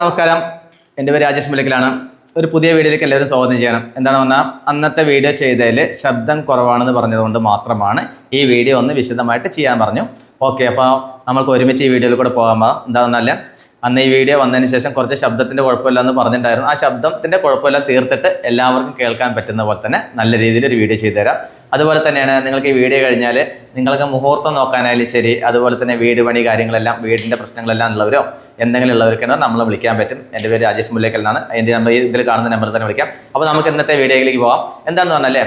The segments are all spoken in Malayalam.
നമസ്കാരം. എന്റെ പേര് രാജേഷ് മുലക്കിലാണ് ഒരു പുതിയ വീഡിയോയിലേക്ക് എല്ലാവരും സ്വാഗതം ചെയ്യണം. എന്താണ് പറഞ്ഞാൽ അന്നത്തെ വീഡിയോ ചെയ്തതിൽ ശബ്ദം കുറവാണെന്ന് പറഞ്ഞതുകൊണ്ട് മാത്രമാണ് ഈ വീഡിയോ ഒന്ന് വിശദമായിട്ട് ചെയ്യാൻ പറഞ്ഞു. ഓക്കെ അപ്പോൾ നമുക്ക് ഒരുമിച്ച് ഈ വീഡിയോയിൽ കൂടെ പോകാൻ പോകാം എന്താണെന്നല്ല അന്ന് ഈ വീഡിയോ വന്നതിന് ശേഷം കുറച്ച് ശബ്ദത്തിന്റെ കുഴപ്പമില്ല എന്ന് പറഞ്ഞിട്ടുണ്ടായിരുന്നു. ആ ശബ്ദത്തിന്റെ കുഴപ്പമില്ല തീർത്തിട്ട് എല്ലാവർക്കും കേൾക്കാൻ പറ്റുന്ന പോലെ തന്നെ നല്ല രീതിയിൽ ഒരു വീഡിയോ ചെയ്തു തരാം അതുപോലെ തന്നെയാണ് നിങ്ങൾക്ക് ഈ വീഡിയോ കഴിഞ്ഞാൽ നിങ്ങൾക്ക് മുഹൂർത്തം നോക്കാനായാലും ശരി അതുപോലെ തന്നെ വീട് പണി കാര്യങ്ങളെല്ലാം വീടിന്റെ പ്രശ്നങ്ങളെല്ലാം ഉള്ളവരോ എന്തെങ്കിലും ഉള്ളവർക്കാണ് നമ്മളെ വിളിക്കാൻ പറ്റും. എന്റെ പേര് രാജേഷ് മുല്ലേക്കൽ എന്നാണ് എന്റെ നമ്പർ ഇതിൽ കാണുന്ന നമ്പർ തന്നെ വിളിക്കാം. അപ്പോൾ നമുക്ക് ഇന്നത്തെ വീഡിയോയിലേക്ക് പോകാം എന്താണെന്ന് പറഞ്ഞാലേ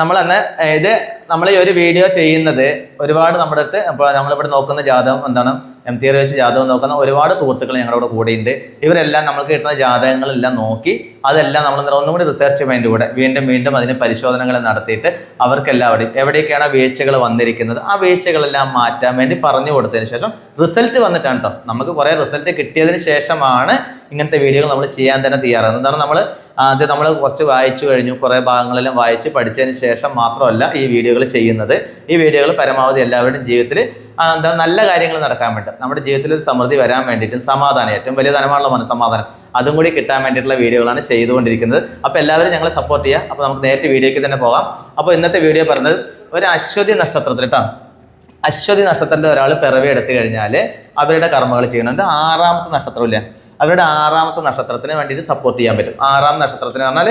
നമ്മൾ അന്ന് ഇത് നമ്മൾ ഈ ഒരു വീഡിയോ ചെയ്യുന്നത് ഒരുപാട് നമ്മുടെ അടുത്ത് അപ്പോൾ നമ്മളിവിടെ നോക്കുന്ന ജാതകം എന്താണ്? എം തിയറി വെച്ച് ജാതകം നോക്കുന്ന ഒരുപാട് സുഹൃത്തുക്കൾ ഞങ്ങളുടെ കൂടെ കൂടെയുണ്ട്. ഇവരെല്ലാം നമ്മൾ കിട്ടുന്ന ജാതകങ്ങളെല്ലാം നോക്കി അതെല്ലാം നമ്മൾ ഒന്നും കൂടി റിസർച്ച് മൈൻഡ് കൂടെ വീണ്ടും വീണ്ടും അതിന് പരിശോധനകൾ നടത്തിയിട്ട് അവർക്കെല്ലാവരുടെയും എവിടെയൊക്കെയാണ് വീഴ്ചകൾ വന്നിരിക്കുന്നത് ആ വീഴ്ചകളെല്ലാം മാറ്റാൻ വേണ്ടി പറഞ്ഞു കൊടുത്തതിന് ശേഷം റിസൾട്ട് വന്നിട്ടാണ് കേട്ടോ നമുക്ക് കുറേ റിസൾട്ട് കിട്ടിയതിന് ശേഷമാണ് ഇങ്ങനത്തെ വീഡിയോകൾ നമ്മൾ ചെയ്യാൻ തന്നെ തയ്യാറാകുന്നത്. എന്താണ് നമ്മൾ ആദ്യം നമ്മൾ കുറച്ച് വായിച്ചു കഴിഞ്ഞു കുറേ ഭാഗങ്ങളെല്ലാം വായിച്ച് പഠിച്ചതിന് ശേഷം മാത്രമല്ല ഈ വീഡിയോകൾ ചെയ്യുന്നത്. ഈ വീഡിയോകൾ പരമാവധി എല്ലാവരുടെയും ജീവിതത്തിൽ എന്താ നല്ല കാര്യങ്ങൾ നടക്കാൻ വേണ്ടി. നമ്മുടെ ജീവിതത്തിൽ ഒരു സമൃദ്ധി വരാൻ വേണ്ടിയിട്ടും സമാധാനം ഏറ്റവും വലിയ ധനമാണല്ലോ മനസ്സമാധാനം അതും കൂടി കിട്ടാൻ വേണ്ടിയിട്ടുള്ള വീഡിയോകളാണ് ചെയ്തുകൊണ്ടിരിക്കുന്നത്. അപ്പോൾ എല്ലാവരും ഞങ്ങളെ സപ്പോർട്ട് ചെയ്യുക. അപ്പോൾ നമുക്ക് നേരിട്ട് വീഡിയോയ്ക്ക് തന്നെ പോകാം. അപ്പോൾ ഇന്നത്തെ വീഡിയോ പറഞ്ഞത് ഒരു അശ്വതി നക്ഷത്രത്തിൽ കേട്ടോ അശ്വതി നക്ഷത്രത്തിൽ ഒരാൾ പിറവി എടുത്തു കഴിഞ്ഞാൽ അവരുടെ കർമ്മങ്ങൾ ചെയ്യണം ആറാമത്തെ നക്ഷത്രമില്ലേ? അവരുടെ ആറാമത്തെ നക്ഷത്രത്തിന് വേണ്ടിയിട്ട് സപ്പോർട്ട് ചെയ്യാൻ പറ്റും. ആറാം നക്ഷത്രത്തിന് പറഞ്ഞാൽ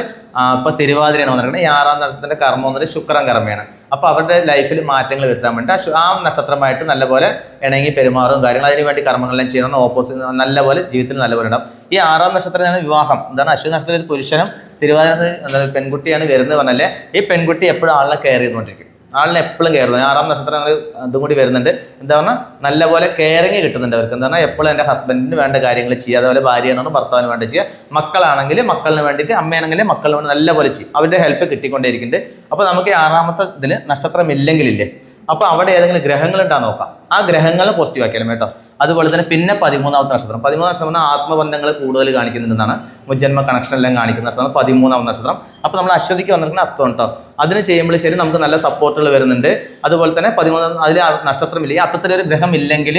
ഇപ്പോൾ തിരുവാതിരയാണ് വന്നിരിക്കുന്നത്. ഈ ആറാം നക്ഷത്രത്തിന്റെ കർമ്മം വന്നിട്ട് ശുക്രൻ കർമ്മയാണ്. അപ്പോൾ അവരുടെ ലൈഫിൽ മാറ്റങ്ങൾ വരുത്താൻ വേണ്ടി ആ നക്ഷത്രമായിട്ട് നല്ലപോലെ ഇണങ്ങി പെരുമാറും കാര്യങ്ങൾ അതിന് വേണ്ടി കർമ്മങ്ങളെല്ലാം ചെയ്യണം ഓപ്പോസിറ്റ് നല്ലപോലെ ജീവിതത്തിൽ നല്ലപോലെ ഉണ്ടാവും. ഈ ആറാം നക്ഷത്രത്തിനാണ് വിവാഹം. എന്താണ്? അശ്വതി നക്ഷത്രത്തിൽ പുരുഷനും തിരുവാതിര പെൺകുട്ടിയാണ് വരുന്നത് പറഞ്ഞാൽ ഈ പെൺകുട്ടി എപ്പോഴും ആളിനെ കെയർ ചെയ്തുകൊണ്ടിരിക്കും. ആളിനെ എപ്പോഴും കയറുന്നു ആറാം നക്ഷത്രം അങ്ങനെ അതും കൂടി വരുന്നുണ്ട്. എന്താ പറഞ്ഞാൽ നല്ലപോലെ കെയറിങ് കിട്ടുന്നുണ്ട് അവർക്ക്. എന്താ പറഞ്ഞാൽ എപ്പോഴും എന്റെ ഹസ്ബൻഡിന് വേണ്ട കാര്യങ്ങൾ ചെയ്യുക. അതുപോലെ ഭാര്യയാണെന്ന് ഭർത്താവിന് വേണ്ടി ചെയ്യുക. മക്കളാണെങ്കിൽ മക്കളിന് വേണ്ടിയിട്ട് അമ്മയാണെങ്കിൽ മക്കളിന് വേണ്ടി നല്ലപോലെ ചെയ്യും. അവരുടെ ഹെൽപ്പ് കിട്ടിക്കൊണ്ടേയിരിക്കുന്നുണ്ട്. അപ്പോൾ നമുക്ക് ഈ ആറാമത്തെ ഇതിൽ നക്ഷത്രം ഇല്ലെങ്കിലില്ലേ അപ്പോൾ അവിടെ ഏതെങ്കിലും ഗ്രഹങ്ങൾ ഉണ്ടാകാൻ നോക്കാം. ആ ഗ്രഹങ്ങൾ പോസിറ്റീവ് ആക്കിയാലും കേട്ടോ. അതുപോലെ തന്നെ പിന്നെ പതിമൂന്നാമത്തെ നക്ഷത്രം. പതിമൂന്നാം നക്ഷത്രം ആത്മബന്ധങ്ങൾ കൂടുതൽ കാണിക്കുന്നുണ്ടെന്നാണ് മുജ്ജന്മ കണക്ഷൻ എല്ലാം കാണിക്കുന്ന നക്ഷത്രം പതിമൂന്നാമത്തെ നക്ഷത്രം. അപ്പോൾ നമ്മൾ അശ്വതിക്ക് വന്നിരിക്കുന്ന അത്തം കേട്ടോ അതിന് ചെയ്യുമ്പോൾ ശരി നമുക്ക് നല്ല സപ്പോർട്ടുകൾ വരുന്നുണ്ട്. അതുപോലെ തന്നെ പതിമൂന്നാം അതിൽ നക്ഷത്രം നക്ഷത്രമില്ല ഈ അത്തത്തിലൊരു ഗ്രഹം ഇല്ലെങ്കിൽ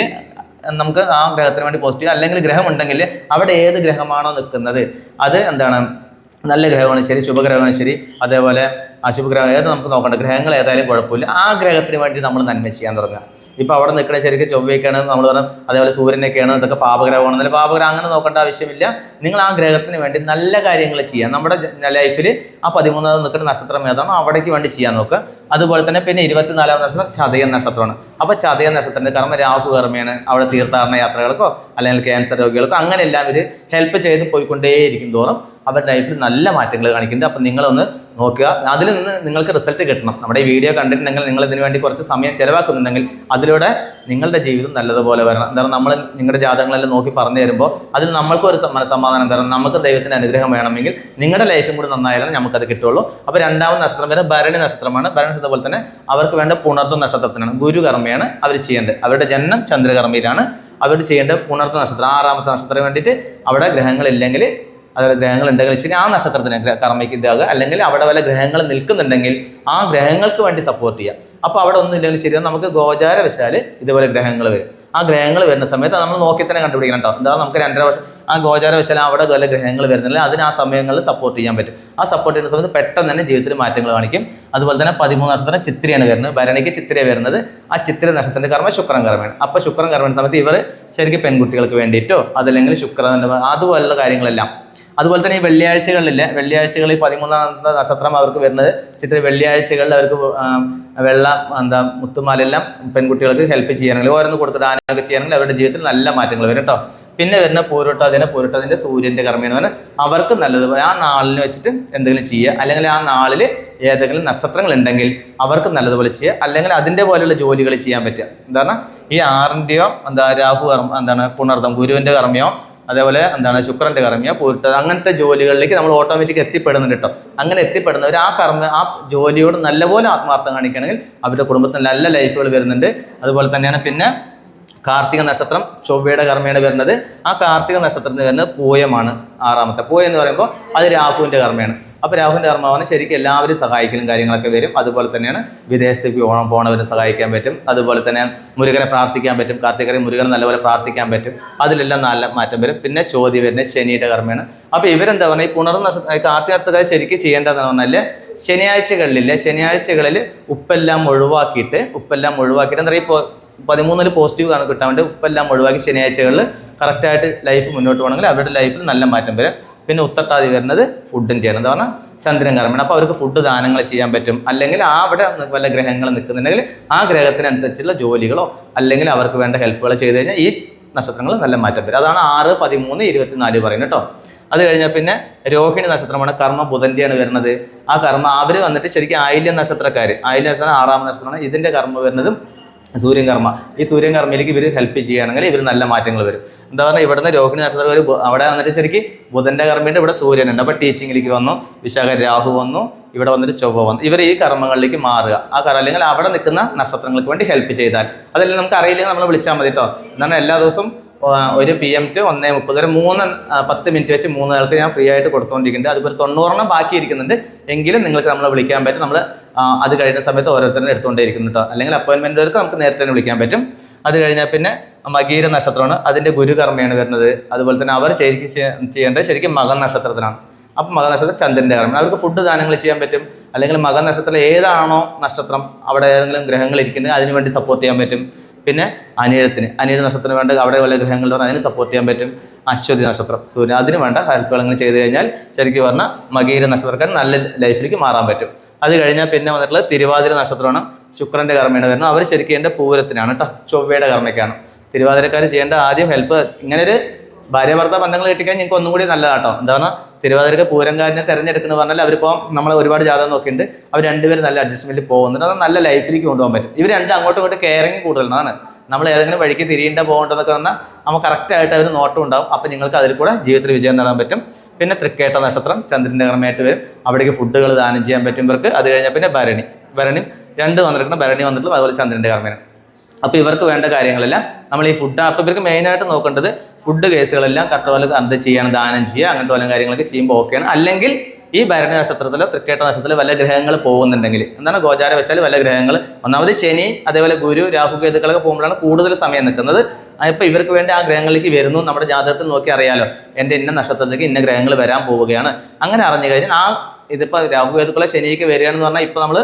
നമുക്ക് ആ ഗ്രഹത്തിന് വേണ്ടി പോസിറ്റീവ് അല്ലെങ്കിൽ ഗ്രഹം ഉണ്ടെങ്കിൽ അവിടെ ഏത് ഗ്രഹമാണോ നിൽക്കുന്നത്? അത് എന്താണ്? നല്ല ഗ്രഹമാണ് ശരി ശുഭഗ്രഹമാണ് ശരി. അതേപോലെ അശുഭഗ്രഹം ഏത് നമുക്ക് നോക്കണ്ട. ഗ്രഹങ്ങൾ ഏതായാലും കുഴപ്പമില്ല. ആ ഗ്രഹത്തിന് വേണ്ടി നമ്മൾ നന്മ ചെയ്യാൻ തുടങ്ങുക. ഇപ്പം അവിടെ നിൽക്കണ ശരിക്കും ചൊവ്വയൊക്കെയാണ് നമ്മൾ പറഞ്ഞു അതേപോലെ സൂര്യനൊക്കെയാണ് ഇതൊക്കെ പാപഗ്രഹമാണ് എന്നല്ല? പാപഗ്രഹം അങ്ങനെ നോക്കേണ്ട ആവശ്യമില്ല. നിങ്ങൾ ആ ഗ്രഹത്തിന് വേണ്ടി നല്ല കാര്യങ്ങൾ ചെയ്യാം നമ്മുടെ ലൈഫിൽ ആ പതിമൂന്നാമത് നിൽക്കുന്ന നക്ഷത്രം ഏതാണോ അവിടേക്ക് വേണ്ടി ചെയ്യാൻ നോക്കുക. അതുപോലെ തന്നെ പിന്നെ ഇരുപത്തിനാലാം നക്ഷത്രം ചതയ നക്ഷത്രമാണ്. അപ്പോൾ ചതയ നക്ഷത്രത്തിന്റെ കർമ്മ രാഹു കർമ്മയാണ് അവിടെ തീർത്ഥാടന യാത്രകൾക്കോ അല്ലെങ്കിൽ ക്യാൻസർ രോഗികൾക്കോ അങ്ങനെ എല്ലാം ഇവർ ഹെൽപ്പ് ചെയ്ത് പോയിക്കൊണ്ടേയിരിക്കും തോറും അവരുടെ ലൈഫിൽ നല്ല മാറ്റങ്ങൾ കാണിക്കുന്നുണ്ട്. അപ്പം നിങ്ങളൊന്ന് നോക്കുക. അതിൽ നിന്ന് നിങ്ങൾക്ക് റിസൾട്ട് കിട്ടണം. നമ്മുടെ ഈ വീഡിയോ കണ്ടിട്ടുണ്ടെങ്കിൽ നിങ്ങൾ ഇതിനു വേണ്ടി കുറച്ച് സമയം ചിലവാക്കുന്നുണ്ടെങ്കിൽ അതിലൂടെ നിങ്ങളുടെ ജീവിതം നല്ലതുപോലെ വരണം. എന്താ നമ്മൾ നിങ്ങളുടെ ജാതകങ്ങളെല്ലാം നോക്കി പറഞ്ഞു തരുമ്പോൾ അതിൽ നമ്മൾക്ക് ഒരു മനസ്സമാധാനം തരണം. നമുക്ക് ദൈവത്തിന്റെ അനുഗ്രഹം വേണമെങ്കിൽ നിങ്ങളുടെ ലൈഫും കൂടി നന്നായാലും നമുക്കത് കിട്ടുള്ളൂ. അപ്പോൾ രണ്ടാമത് നക്ഷത്രം വരെ ഭരണി നക്ഷത്രമാണ്. ഭരണി അതുപോലെ പോലെ തന്നെ അവർക്ക് വേണ്ട പുണർത്ത നക്ഷത്രത്തിനാണ്. ഗുരുകർമ്മയാണ് അവർ ചെയ്യേണ്ടത്. അവരുടെ ജനനം ചന്ദ്രകർമ്മയിലാണ്. അവർ ചെയ്യേണ്ട പുണർത്ത നക്ഷത്രം ആറാമത്തെ നക്ഷത്രം വേണ്ടിയിട്ട് അവിടെ ഗ്രഹങ്ങളില്ലെങ്കിൽ അതുപോലെ ഗ്രഹങ്ങൾ ഉണ്ടെങ്കിൽ ശരി ആ നക്ഷത്രത്തിന് കർമ്മയ്ക്ക് ഇതാകുക. അല്ലെങ്കിൽ അവിടെ വല്ല ഗ്രഹങ്ങൾ നിൽക്കുന്നുണ്ടെങ്കിൽ ആ ഗ്രഹങ്ങൾക്ക് വേണ്ടി സപ്പോർട്ട് ചെയ്യുക. അപ്പോൾ അവിടെ ഒന്നും ഇല്ലെങ്കിൽ ശരി നമുക്ക് ഗോചാര വശാൽ ഇതുപോലെ ഗ്രഹങ്ങൾ വരും. ആ ഗ്രഹങ്ങൾ വരുന്ന സമയത്ത് നമ്മൾ നോക്കി തന്നെ കണ്ടുപിടിക്കണം കേട്ടോ എന്താ നമുക്ക് രണ്ടര വർഷം ആ ഗോചാര വശാൽ അവിടെ വല്ല ഗ്രഹങ്ങൾ വരുന്നില്ല അതിന് ആ സമയങ്ങളിൽ സപ്പോർട്ട് ചെയ്യാൻ പറ്റും. ആ സപ്പോർട്ട് ചെയ്യുന്ന സമയത്ത് പെട്ടെന്ന് തന്നെ ജീവിതത്തിൽ മാറ്റങ്ങൾ കാണിക്കും. അതുപോലെ തന്നെ പതിമൂന്ന് നക്ഷത്രം ചിത്രയാണ് വരുന്നത്. ഭരണിക്ക് ചിത്ര വരുന്നത്. ആ ചിത്ര നക്ഷത്രത്തിന്റെ കർമ്മ ശുക്രൻ കർമ്മയാണ്. അപ്പോൾ ശുക്രൻ കർമ്മ സമയത്ത് ഇവർ ശരിക്കും പെൺകുട്ടികൾക്ക് വേണ്ടിയിട്ടോ അതല്ലെങ്കിൽ ശുക്രൻ അതുപോലുള്ള കാര്യങ്ങളെല്ലാം അതുപോലെ തന്നെ ഈ വെള്ളിയാഴ്ചകളിൽ വെള്ളിയാഴ്ചകളിൽ പതിമൂന്നാമത്തെ നക്ഷത്രം അവർക്ക് വരുന്നത്. ചിത്ര വെള്ളിയാഴ്ചകളിൽ അവർക്ക് വെള്ള എന്താ മുത്തുമാലെല്ലാം പെൺകുട്ടികൾക്ക് ഹെൽപ്പ് ചെയ്യണമെങ്കിൽ ഓരോന്ന് കൊടുത്ത് ദാനമൊക്കെ ചെയ്യണമെങ്കിൽ അവരുടെ ജീവിതത്തിൽ നല്ല മാറ്റങ്ങൾ വരും കേട്ടോ. പിന്നെ വരുന്ന പൂരുട്ടതിന് പൂരോട്ടതിന്റെ സൂര്യന്റെ പറഞ്ഞാൽ അവർക്ക് നല്ലത്. ആ നാളിന് വെച്ചിട്ട് എന്തെങ്കിലും ചെയ്യുക. അല്ലെങ്കിൽ ആ നാളിൽ ഏതെങ്കിലും നക്ഷത്രങ്ങൾ ഉണ്ടെങ്കിൽ അവർക്ക് നല്ലതുപോലെ ചെയ്യുക. അല്ലെങ്കിൽ അതിന്റെ പോലെയുള്ള ജോലികൾ ചെയ്യാൻ പറ്റുക. എന്താണ്? ഈ ആറിന്റെയോ എന്താ രാഹു കർമ്മ എന്താണ് പുണർദം ഗുരുവിന്റെ കർമ്മയോ അതേപോലെ എന്താണ് ശുക്രന്റെ കർമ്മിയ പൂരിട്ടത്. അങ്ങനത്തെ ജോലികളിലേക്ക് നമ്മൾ ഓട്ടോമാറ്റിക് എത്തിപ്പെടുന്നുണ്ട് കേട്ടോ. അങ്ങനെ എത്തിപ്പെടുന്നവർ ആ കർമ്മ ആ ജോലിയോട് നല്ലപോലെ ആത്മാർത്ഥം കാണിക്കുകയാണെങ്കിൽ അവരുടെ കുടുംബത്തിന് നല്ല ലൈഫുകൾ വരുന്നുണ്ട്. അതുപോലെ തന്നെയാണ് പിന്നെ കാർത്തിക നക്ഷത്രം ചൊവ്വയുടെ കർമ്മയാണ് വരുന്നത്. ആ കാർത്തിക നക്ഷത്രത്തിന് വരുന്നത് പൂയമാണ് ആറാമത്തെ. പൂയം എന്ന് പറയുമ്പോൾ അത് രാഹുവിന്റെ കർമ്മയാണ്. അപ്പോൾ രാഹുവിന്റെ കർമ്മമാണ് ശരിക്കും എല്ലാവരും സഹായിക്കലും കാര്യങ്ങളൊക്കെ വരും. അതുപോലെ തന്നെയാണ് വിദേശത്തേക്ക് പോകണം പോണവരെ സഹായിക്കാൻ പറ്റും. അതുപോലെ തന്നെ മുരുകനെ പ്രാർത്ഥിക്കാൻ പറ്റും. കാർത്തികരെ മുരുകനെ നല്ലപോലെ പ്രാർത്ഥിക്കാൻ പറ്റും. അതിലെല്ലാം നല്ല മാറ്റം വരും. പിന്നെ ചോദ്യം വരുന്നത് ശനിയുടെ കർമ്മയാണ്. അപ്പോൾ ഇവരെന്താ പറഞ്ഞാൽ ഈ പുണർ നക്ഷത്ര കാർത്തിക നക്ഷത്രക്കാർ ശരിക്കും ചെയ്യേണ്ടതെന്ന് പറഞ്ഞാൽ ശനിയാഴ്ചകളിലെ ശനിയാഴ്ചകളിൽ ഉപ്പെല്ലാം ഒഴിവാക്കിയിട്ട് ഉപ്പെല്ലാം ഒഴിവാക്കിയിട്ട് എന്താ പറയുക? പതിമൂന്നിൽ പോസിറ്റീവ് കാണാൻ കിട്ടാൻ വേണ്ടി ഉപ്പെല്ലാം ഒഴിവാക്കി ശനിയാഴ്ചകളിൽ കറക്റ്റായിട്ട് ലൈഫ് മുന്നോട്ട് പോകണമെങ്കിൽ അവരുടെ ലൈഫിൽ നല്ല മാറ്റം വരും. പിന്നെ ഉത്തട്ടാതി വരുന്നത് ഫുഡിന്റെയാണ് എന്താ പറഞ്ഞാൽ ചന്ദ്രൻ കർമ്മമാണ് അപ്പോൾ അവർക്ക് ഫുഡ് ദാനങ്ങൾ ചെയ്യാൻ പറ്റും. അല്ലെങ്കിൽ ആ അവിടെ വല്ല ഗ്രഹങ്ങൾ നിൽക്കുന്നുണ്ടെങ്കിൽ ആ ഗ്രഹത്തിനനുസരിച്ചുള്ള ജോലികളോ അല്ലെങ്കിൽ അവർക്ക് വേണ്ട ഹെൽപ്പുകൾ ചെയ്ത് കഴിഞ്ഞാൽ ഈ നക്ഷത്രങ്ങൾ നല്ല മാറ്റം വരും. അതാണ് ആറ് പതിമൂന്ന് ഇരുപത്തിനാല് പറയുന്നത് കേട്ടോ. അത് കഴിഞ്ഞാൽ പിന്നെ രോഹിണി നക്ഷത്രമാണ്. കർമ്മ ബുധന്റെയാണ് വരുന്നത്. ആ കർമ്മ അവർ വന്നിട്ട് ശരിക്കും ആയില്യ നക്ഷത്രക്കാർ ആയില്യ നക്ഷത്രം ആറാം നക്ഷത്രമാണ്. ഇതിന്റെ കർമ്മ വരുന്നതും സൂര്യൻ കർമ്മ ഈ സൂര്യകർമ്മയിലേക്ക് ഇവർ ഹെൽപ്പ് ചെയ്യുകയാണെങ്കിൽ ഇവർ നല്ല മാറ്റങ്ങൾ വരും. എന്താ പറഞ്ഞാൽ ഇവിടുന്ന് രോഹിണി നക്ഷത്രം ഒരു അവിടെ വന്നിട്ട് ശരിക്കും ബുധന്റെ കർമ്മയുണ്ട് ഇവിടെ സൂര്യനുണ്ട് അപ്പോൾ ടീച്ചിങ്ങിലേക്ക് വന്നു വിശാഖ രാഹു വന്നു ഇവിടെ വന്നിട്ട് ചൊവ്വ വന്നു. ഇവർ ഈ കർമ്മങ്ങളിലേക്ക് മാറുക. ആ കർമ്മം അല്ലെങ്കിൽ അവിടെ നിൽക്കുന്ന നക്ഷത്രങ്ങൾക്ക് വേണ്ടി ഹെൽപ്പ് ചെയ്താൽ. അതല്ലെങ്കിൽ നമുക്ക് അറിയില്ലെങ്കിൽ നമ്മൾ വിളിച്ചാൽ മതി കേട്ടോ എന്താണ് എല്ലാ ദിവസവും ഒരു പി എം ടു ഒന്നേ മുപ്പത് വരെ മൂന്ന് പത്ത് മിനിറ്റ് വെച്ച് മൂന്ന് ആൾക്ക് ഞാൻ ഫ്രീ ആയിട്ട് കൊടുത്തുകൊണ്ടിരിക്കുന്നുണ്ട് അതുപോലെ തൊണ്ണൂറെണ്ണം ബാക്കി ഇരിക്കുന്നുണ്ട് എങ്കിലും നിങ്ങൾക്ക് നമ്മളെ വിളിക്കാൻ പറ്റും. നമ്മൾ അത് കഴിയുന്ന സമയത്ത് ഓരോരുത്തരും എടുത്തുകൊണ്ടേ ഇരിക്കുന്നു കേട്ടോ അല്ലെങ്കിൽ അപ്പോയിൻമെന്റ് വർക്ക് നമുക്ക് നേരത്തെ തന്നെ വിളിക്കാൻ പറ്റും. അത് കഴിഞ്ഞാൽ പിന്നെ മകീര നക്ഷത്രമാണ്. അതിന്റെ ഗുരുകർമ്മയാണ് വരുന്നത്. അതുപോലെ തന്നെ അവർ ശരിക്കും ചെയ്യേണ്ടത് ശരിക്കും മകൻ നക്ഷത്രത്തിനാണ് അപ്പം മകൻ നക്ഷത്രം ചന്ദ്രന്റെ കർമ്മം അവർക്ക് ഫുഡ് ദാനങ്ങൾ ചെയ്യാൻ പറ്റും. അല്ലെങ്കിൽ മകൻ നക്ഷത്രത്തിൽ ഏതാണോ നക്ഷത്രം അവിടെ ഏതെങ്കിലും ഗ്രഹങ്ങൾ ഇരിക്കുന്നത് അതിനുവേണ്ടി സപ്പോർട്ട് ചെയ്യാൻ പറ്റും. പിന്നെ അനിഴത്തിന്. അനിഴ നക്ഷത്രത്തിന് വേണ്ട അവിടെ വല്ല ഗ്രഹങ്ങൾ പറഞ്ഞാൽ അതിന് സപ്പോർട്ട് ചെയ്യാൻ പറ്റും. അശ്വതി നക്ഷത്രം. സൂര്യൻ അതിന് വേണ്ട ഹെൽപ്പുകൾ അങ്ങനെ ചെയ്ത് കഴിഞ്ഞാൽ ശരിക്കും പറഞ്ഞാൽ മകീര നക്ഷത്രക്കാരൻ നല്ല ലൈഫിലേക്ക് മാറാൻ പറ്റും. അത് കഴിഞ്ഞാൽ പിന്നെ വന്നിട്ടുള്ള തിരുവാതിര നക്ഷത്രമാണ്. ശുക്രന്റെ കർമ്മയാണ് വരുന്നത്. അവർ ശരിക്കും എന്റെ പൂരത്തിനാണ് കേട്ടോ ചൊവ്വയുടെ കർമ്മയ്ക്കാണ്. തിരുവാതിരക്കാർ ചെയ്യേണ്ട ആദ്യം ഹെൽപ്പ് ഇങ്ങനെ ഒരു ഭാര്യ ഭർത്ത ബന്ധങ്ങൾ കിട്ടിക്കഴിഞ്ഞാൽ ഞങ്ങൾക്ക് ഒന്നും കൂടി നല്ലതാട്ടോ. എന്താണ്? തിരുവാതിരക്ക് പൂരംകാരനെ തിരഞ്ഞെടുക്കുന്നത് പറഞ്ഞാൽ അവരിപ്പോൾ നമ്മൾ ഒരുപാട് ജാതകം നോക്കിയിട്ടുണ്ട്. അവർ രണ്ടുപേരും നല്ല അഡ്ജസ്റ്റ്മെന്റ് പോകുന്നുണ്ട്. അത് നല്ല ലൈഫിലേക്ക് കൊണ്ടുപോകാൻ പറ്റും. ഇവർ രണ്ടും അങ്ങോട്ടും ഇങ്ങോട്ടും കെയറിങ് കൂടുതലാണ്. നമ്മൾ ഏതെങ്കിലും വഴിക്ക് തിരിയേണ്ട പോകേണ്ടതൊക്കെ പറഞ്ഞാൽ നമുക്ക് കറക്റ്റായിട്ട് അവർ നോട്ടം ഉണ്ടാവും. അപ്പം നിങ്ങൾക്ക് അതിൽ കൂടെ ജീവിതത്തിൽ വിജയം നേടാൻ പറ്റും. പിന്നെ തൃക്കേട്ട നക്ഷത്രം ചന്ദ്രന്റെ കർമ്മയായിട്ട് വരും. അവിടേക്ക് ഫുഡുകൾ ദാനം ചെയ്യാൻ പറ്റും ഇവർക്ക്. അത് കഴിഞ്ഞാൽ പിന്നെ ഭരണി. ഭരണി രണ്ട് വന്നിട്ടുണ്ട് ഭരണി വന്നിട്ടുള്ളൂ അതുപോലെ ചന്ദ്രന്റെ കർമ്മയാണ് അപ്പോൾ ഇവർക്ക് വേണ്ട കാര്യങ്ങളെല്ലാം നമ്മൾ ഈ ഫുഡ് അപ്പോൾ ഇവർക്ക് മെയിനായിട്ട് നോക്കേണ്ടത് ഫുഡ് കേസുകളെല്ലാം കറക്റ്റ് പോലെ ചെയ്യാൻ ദാനം ചെയ്യുക അങ്ങനത്തെ പോലെ കാര്യങ്ങളൊക്കെ ചെയ്യുമ്പോൾ ഓക്കെയാണ് അല്ലെങ്കിൽ ഈ ഭരണി നക്ഷത്രത്തിലോ തൃക്കേട്ട നക്ഷത്രത്തിലോ വല്ല ഗ്രഹങ്ങൾ പോകുന്നുണ്ടെങ്കിൽ എന്താണ് ഗോചാര വെച്ചാൽ വല്ല ഗ്രഹങ്ങൾ. ഒന്നാമത് ശനി അതേപോലെ ഗുരു രാഹു കേതുക്കളൊക്കെ പോകുമ്പോഴാണ് കൂടുതൽ സമയം നിൽക്കുന്നത്. അപ്പോൾ ഇവർക്ക് വേണ്ടി ആ ഗ്രഹങ്ങളിലേക്ക് വരുന്നു. നമ്മുടെ ജാതകത്തിൽ നോക്കി അറിയാലോ എന്റെ ഇന്ന നക്ഷത്രത്തിലേക്ക് ഇന്ന ഗ്രഹങ്ങൾ വരാൻ പോവുകയാണ്. അങ്ങനെ അറിഞ്ഞു കഴിഞ്ഞാൽ ആ ഇതിപ്പോൾ രാഹു കേതുക്കളെ ശനിക്ക് വരികയാണെന്ന് പറഞ്ഞാൽ ഇപ്പോൾ നമ്മൾ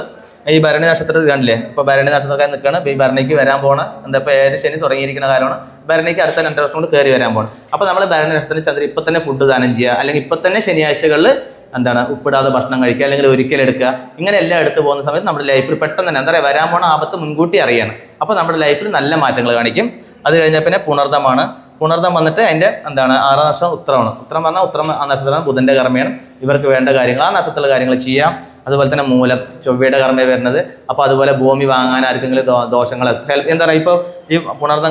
ഈ ഭരണി നക്ഷത്രത്തിൽ കണ്ടില്ലേ? ഇപ്പൊ ഭരണി നക്ഷത്രക്കാർ നിൽക്കുകയാണ് ഈ ഭരണിക്ക് വരാൻ പോണ എന്താ ഇപ്പൊ ഏഴ് ശനി തുടങ്ങിയിരിക്കുന്ന കാലമാണ്. ഭരണിക്ക് അടുത്ത രണ്ട് വർഷം കൊണ്ട് കയറി വരാൻ പോകണം അപ്പൊ നമ്മൾ ഭരണി നക്ഷത്രത്തിൽ ചന്ദ്രൻ ഇപ്പൊ തന്നെ ഫുഡ് ദാനം ചെയ്യുക അല്ലെങ്കിൽ ഇപ്പൊ തന്നെ ശനിയാഴ്ചകളിൽ എന്താണ് ഉപ്പിടാതെ ഭക്ഷണം കഴിക്കുക അല്ലെങ്കിൽ ഒരിക്കൽ എടുക്കുക ഇങ്ങനെ എല്ലാം എടുത്തു പോകുന്ന സമയത്ത് നമ്മുടെ ലൈഫിൽ പെട്ടെന്ന് തന്നെ എന്താ പറയുക വരാൻ പോണ ആപത്ത് മുൻകൂട്ടി അറിയാണ്. അപ്പോൾ നമ്മുടെ ലൈഫിൽ നല്ല മാറ്റങ്ങൾ കാണിക്കും. അത് കഴിഞ്ഞാൽ പിന്നെ പുണർദമാണ്. പുണർദം വന്നിട്ട് അതിന്റെ എന്താണ് ആറാം നക്ഷത്രം ഉത്തരമാണ്. ഉത്തരം പറഞ്ഞാൽ ഉത്തരം ആ നക്ഷത്രമാണ് ബുധന്റെ കർമ്മയാണ്. ഇവർക്ക് വേണ്ട കാര്യങ്ങൾ ആ നക്ഷത്രത്തിലെ കാര്യങ്ങൾ ചെയ്യാം. അതുപോലെ തന്നെ മൂലം ചൊവ്വയുടെ കർമ്മയെ വരുന്നത്. അപ്പോൾ അതുപോലെ ഭൂമി വാങ്ങാൻ ആർക്കെങ്കിലും ദോഷങ്ങൾ ഹെൽപ്പ് എന്താ പറയുക? ഇപ്പോൾ ഈ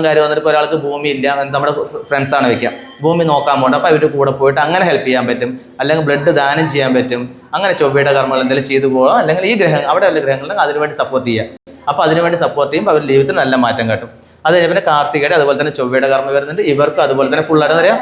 കാര്യം വന്നിട്ട് ഒരാൾക്ക് ഭൂമി ഇല്ല നമ്മുടെ ഫ്രണ്ട്സാണ് വെക്കുക. ഭൂമി നോക്കാൻ പോകണ്ട അപ്പോൾ അവരുടെ കൂടെ പോയിട്ട് അങ്ങനെ ഹെൽപ്പ് ചെയ്യാൻ പറ്റും. അല്ലെങ്കിൽ ബ്ലഡ് ദാനം ചെയ്യാൻ പറ്റും. അങ്ങനെ ചൊവ്വയുടെ കർമ്മങ്ങൾ എന്തെങ്കിലും ചെയ്തു പോകാം അല്ലെങ്കിൽ ഈ ഗ്രഹം അവിടെയുള്ള ഉള്ള ഗ്രഹങ്ങളുണ്ടെങ്കിൽ അതിനുവേണ്ടി സപ്പോർട്ട് ചെയ്യുക. അപ്പോൾ അതിനുവേണ്ടി സപ്പോർട്ട് ചെയ്യുമ്പോൾ അവരുടെ ജീവിതത്തിൽ നല്ല മാറ്റം കാട്ടും. അത് പിന്നെ കാർത്തികയുടെ അതുപോലെ തന്നെ ചൊവ്വയുടെ കർമ്മം വരുന്നുണ്ട്. ഇവർക്ക് അതുപോലെ തന്നെ ഫുള്ളായിട്ട് അറിയാം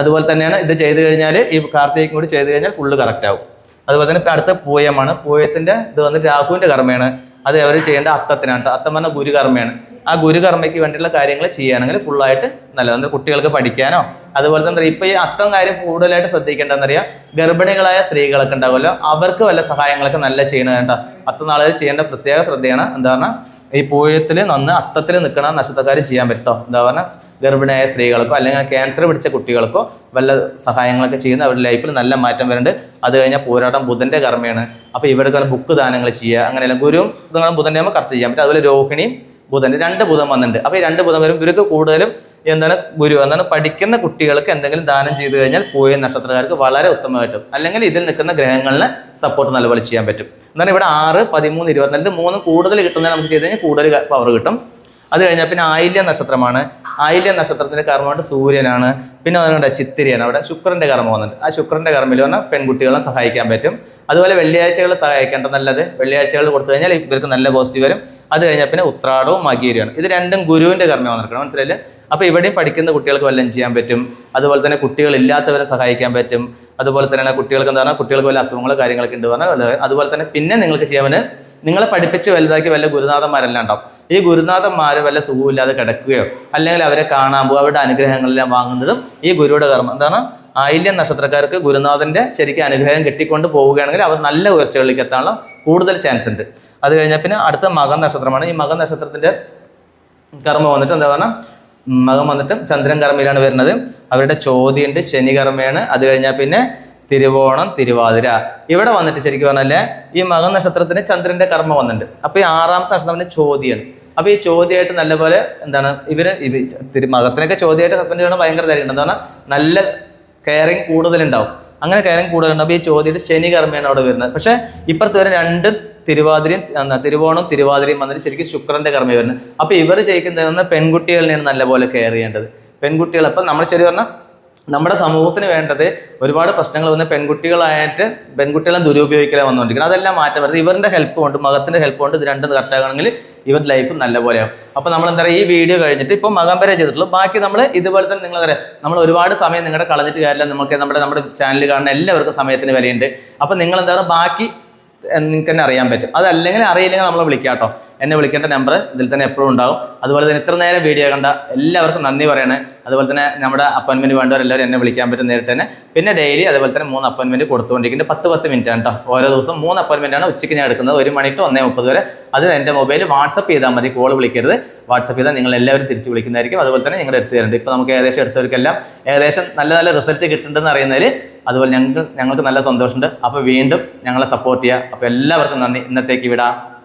അതുപോലെ തന്നെയാണ് ഇത് ചെയ്ത് കഴിഞ്ഞാൽ ഈ കാർത്തികയും കൂടി ചെയ്ത് കഴിഞ്ഞാൽ ഫുള്ള് കറക്റ്റ് ആവും. അതുപോലെ തന്നെ അടുത്ത പൂയമാണ്. പൂയത്തിന്റെ ഇത് വന്നിട്ട് രാഹുവിന്റെ കർമ്മയാണ്. അത് അവർ ചെയ്യേണ്ട അത്തത്തിനാണ്. അത്തം പറഞ്ഞ ഗുരുകർമ്മയാണ് ആ ഗുരുകർമ്മയ്ക്ക് വേണ്ടിയുള്ള കാര്യങ്ങൾ ചെയ്യുകയാണെങ്കിൽ ഫുള്ളായിട്ട് നല്ലത് കുട്ടികൾക്ക് പഠിക്കാനോ അതുപോലെ തന്നെ ഇപ്പൊ ഈ അത്തം കാര്യം കൂടുതലായിട്ട് ശ്രദ്ധിക്കേണ്ടതെന്നറിയാം ഗർഭിണികളായ സ്ത്രീകളൊക്കെ ഉണ്ടാവുമല്ലോ അവർക്ക് വല്ല സഹായങ്ങളൊക്കെ നല്ല ചെയ്യണം കേട്ടോ. അത്തനാളുകൾ ചെയ്യേണ്ട പ്രത്യേക ശ്രദ്ധയാണ് എന്താ പറഞ്ഞാൽ ഈ പൂയത്തിൽ നന്ന് അത്തത്തിൽ നിൽക്കണ നക്ഷത്രക്കാർ ചെയ്യാൻ പറ്റോ എന്താ പറഞ്ഞാൽ ഗർഭിണിയായ സ്ത്രീകൾക്കോ അല്ലെങ്കിൽ ക്യാൻസർ പിടിച്ച കുട്ടികൾക്കോ വല്ല സഹായങ്ങളൊക്കെ ചെയ്യുന്ന അവരുടെ ലൈഫിൽ നല്ല മാറ്റം വരുന്നുണ്ട്. അത് കഴിഞ്ഞാൽ പോരാട്ടം ബുധന്റെ കർമ്മയാണ്. അപ്പോൾ ഇവർക്ക് ബുക്ക് ദാനങ്ങൾ ചെയ്യുക അങ്ങനെയല്ല ഗുരുവും ഇതുങ്ങളും നമ്മൾ കറക്റ്റ് ചെയ്യാൻ പറ്റും. അതുപോലെ രോഹിണിയും ബുധന്റെ രണ്ട് ബുധൻ വന്നിട്ടുണ്ട്. അപ്പോൾ ഈ രണ്ട് ബുധൻ വരും ഇവർക്ക് കൂടുതലും എന്താണ് ഗുരു എന്താണ് പഠിക്കുന്ന കുട്ടികൾക്ക് എന്തെങ്കിലും ദാനം ചെയ്തു കഴിഞ്ഞാൽ പോയ നക്ഷത്രക്കാർക്ക് വളരെ ഉത്തമമായിട്ടും അല്ലെങ്കിൽ ഇതിൽ നിൽക്കുന്ന ഗ്രഹങ്ങളിലെ സപ്പോർട്ട് നല്ലപോലെ ചെയ്യാൻ പറ്റും. എന്താണ് ഇവിടെ ആറ് പതിമൂന്ന് ഇരുപത്തിനാല് ഇത് മൂന്ന് കൂടുതൽ കിട്ടുന്നതിന് നമുക്ക് ചെയ്ത് കഴിഞ്ഞാൽ കൂടുതൽ പവർ കിട്ടും. അത് കഴിഞ്ഞാൽ പിന്നെ ആയില്യ നക്ഷത്രമാണ്. ആയില്യ നക്ഷത്രത്തിന്റെ കർമ്മമായിട്ട് സൂര്യനാണ്. പിന്നെ അതുകൊണ്ട് ചിത്തിരിയാണ്. അവിടെ ശുക്രന്റെ കർമ്മം വന്നിട്ട് ആ ശുക്രന്റെ കർമ്മയിൽ പറഞ്ഞാൽ പെൺകുട്ടികളെ സഹായിക്കാൻ പറ്റും. അതുപോലെ വെള്ളിയാഴ്ചകൾ സഹായിക്കേണ്ട നല്ലത് വെള്ളിയാഴ്ചകൾ കൊടുത്തു കഴിഞ്ഞാൽ ഇവർക്ക് നല്ല പോസിറ്റീവ് വരും. അത് കഴിഞ്ഞാൽ പിന്നെ ഉത്രാടവും മകീരിയാണ്. ഇത് രണ്ടും ഗുരുവിന്റെ കർമ്മം വന്നിരിക്കണം മനസ്സിലായില്ലേ? അപ്പോൾ ഇവിടെയും പഠിക്കുന്ന കുട്ടികൾക്ക് വല്ലതും ചെയ്യാൻ പറ്റും. അതുപോലെ തന്നെ കുട്ടികളില്ലാത്തവരെ സഹായിക്കാൻ പറ്റും. അതുപോലെ തന്നെ കുട്ടികൾക്ക് എന്താ പറഞ്ഞാൽ കുട്ടികൾക്ക് വല്ല അസുഖങ്ങളോ കാര്യങ്ങളൊക്കെ ഉണ്ട് പറഞ്ഞാൽ അതുപോലെ തന്നെ പിന്നെ നിങ്ങൾക്ക് ചെയ്യാൻ നിങ്ങളെ പഠിപ്പിച്ച് വലുതാക്കി വല്ല ഗുരുനാഥന്മാരെല്ലാം ഉണ്ടാവും. ഈ ഗുരുനാഥന്മാർ വല്ല സുഖമില്ലാതെ കിടക്കുകയോ അല്ലെങ്കിൽ അവരെ കാണാൻ പോകുക അവരുടെ അനുഗ്രഹങ്ങളെല്ലാം വാങ്ങുന്നതും ഈ ഗുരുവിടെ കർമ്മം. എന്താണ്? ആയില്യം നക്ഷത്രക്കാർക്ക് ഗുരുനാഥന്റെ ശരിക്കും അനുഗ്രഹം കെട്ടിക്കൊണ്ട് പോവുകയാണെങ്കിൽ അവർ നല്ല ഉയർച്ചകളിലേക്ക് എത്താനുള്ള കൂടുതൽ ചാൻസ് ഉണ്ട്. അത് കഴിഞ്ഞാൽ പിന്നെ അടുത്ത മകൻ നക്ഷത്രമാണ്. ഈ മകൻ നക്ഷത്രത്തിന്റെ കർമ്മം വന്നിട്ട് എന്താ പറഞ്ഞാൽ മകം വന്നിട്ട് ചന്ദ്രൻ കർമ്മയിലാണ് വരുന്നത്. അവരുടെ ചോദ്യമുണ്ട് ശനി കർമ്മയാണ്. അത് കഴിഞ്ഞാൽ പിന്നെ തിരുവോണം തിരുവാതിര. ഇവിടെ വന്നിട്ട് ശരിക്കും പറഞ്ഞാലേ ഈ മകൻ നക്ഷത്രത്തിന് ചന്ദ്രന്റെ കർമ്മ വന്നിട്ടുണ്ട്. അപ്പോൾ ഈ ആറാമത്തെ നക്ഷത്രത്തിന് ചോദ്യമാണ്. അപ്പോൾ ഈ ചോദ്യമായിട്ട് നല്ലപോലെ എന്താണ് ഇവർ ഇവ തിരു മകത്തിനൊക്കെ ചോദ്യമായിട്ട് ഹസ്ബൻഡ് ചെയ്യണം ഭയങ്കര തരുന്നുണ്ട് എന്താ പറഞ്ഞാൽ നല്ല കെയറിങ് കൂടുതലുണ്ടാവും. അങ്ങനെ കയറിങ് കൂടുതൽ ഉണ്ടാവും ഈ ചോദ്യത്തിൽ ശനി കർമ്മയാണ് അവിടെ വരുന്നത്. പക്ഷേ ഇപ്പുറത്ത് വരെ രണ്ട് തിരുവാതിരയും തിരുവോണം തിരുവാതിരയും വന്നിട്ട് ശരിക്കും ശുക്രന്റെ കർമ്മ വരുന്നത്. അപ്പോൾ ഇവർ ചെയ്യിക്കുന്നത് പെൺകുട്ടികളിനെയാണ് നല്ലപോലെ കെയർ ചെയ്യേണ്ടത്. പെൺകുട്ടികൾ അപ്പം നമ്മൾ ശരി പറഞ്ഞാൽ നമ്മുടെ സമൂഹത്തിന് വേണ്ടത് ഒരുപാട് പ്രശ്നങ്ങൾ വന്ന് പെൺകുട്ടികളായിട്ട് പെൺകുട്ടികളെ ദുരുപയോഗിക്കലേ വന്നുകൊണ്ടിരിക്കുന്നത് അതെല്ലാം മാറ്റം വരുന്നത്. ഇവരുടെ ഹെൽപ്പ് കൊണ്ട് മകത്തിന്റെ ഹെൽപ്പ് കൊണ്ട് ഇത് രണ്ടും കറക്റ്റാകണമെങ്കിൽ ഇവരുടെ ലൈഫ് നല്ലപോലെയാവും. അപ്പോൾ നമ്മൾ എന്താ പറയുക? ഈ വീഡിയോ കഴിഞ്ഞിട്ട് ഇപ്പോൾ മകം വരെ ചെയ്തിട്ടുള്ളൂ. ബാക്കി നമ്മൾ ഇതുപോലെ തന്നെ നിങ്ങൾ പറയാം നമ്മൾ ഒരുപാട് സമയം നിങ്ങളുടെ കളഞ്ഞിട്ട് കാര്യമില്ല. നമുക്ക് നമ്മുടെ നമ്മുടെ ചാനൽ കാണുന്ന എല്ലാവർക്കും സമയത്തിന് വിലയുണ്ട്. അപ്പോൾ നിങ്ങൾ എന്താ പറയുക? ബാക്കി നിങ്ങൾക്ക് തന്നെ അറിയാൻ പറ്റും. അതല്ലെങ്കിൽ അറിയില്ലെങ്കിൽ നമ്മളെ വിളിക്കാം കേട്ടോ എന്നെ വിളിക്കേണ്ട നമ്പർ ഇതിൽ തന്നെ എപ്പോഴും ഉണ്ടാവും. അതുപോലെ തന്നെ ഇത്ര നേരം വീഡിയോ കണ്ട എല്ലാവർക്കും നന്ദി പറയണേ. അതുപോലെ തന്നെ നമ്മുടെ അപ്പോയിൻമെന്റ് വേണ്ടവർ എല്ലാവരും എന്നെ വിളിക്കാൻ പറ്റും നേരിട്ട് തന്നെ പിന്നെ ഡെയിലി അതുപോലെ തന്നെ മൂന്ന് അപ്പോയിൻമെന്റ് കൊടുത്തുകൊണ്ടിരിക്കുന്നത് പത്ത് പത്ത് മിനിറ്റ് ആണ് കേട്ടോ ഓരോ ദിവസം മൂന്ന് അപ്പോയിൻമെന്റാണ് ഉച്ചയ്ക്ക് ഞാൻ എടുക്കുന്നത്. ഒരു മണി ടു ഒന്നേ മുപ്പത് വരെ. അത് എന്റെ മൊബൈൽ വാട്സപ്പ് ചെയ്താൽ മതി. കോൾ വിളിക്കരുത്. വാട്സപ്പ് ചെയ്താൽ നിങ്ങൾ എല്ലാവരും തിരിച്ച് വിളിക്കുന്നതായിരിക്കും. അതുപോലെ തന്നെ നിങ്ങൾ എടുത്ത് തരുന്നുണ്ട് ഇപ്പോൾ നമുക്ക് ഏകദേശം എടുത്തവർക്കെല്ലാം ഏകദേശം നല്ല നല്ല റിസൾട്ട് കിട്ടുന്നുണ്ടെന്ന് അറിയുന്നതിൽ അതുപോലെ ഞങ്ങൾക്ക് ഞങ്ങൾക്ക് നല്ല സന്തോഷമുണ്ട്. അപ്പോൾ വീണ്ടും ഞങ്ങളെ സപ്പോർട്ട് ചെയ്യുക. അപ്പോൾ എല്ലാവർക്കും നന്ദി. ഇന്നത്തേക്ക് വിടാം.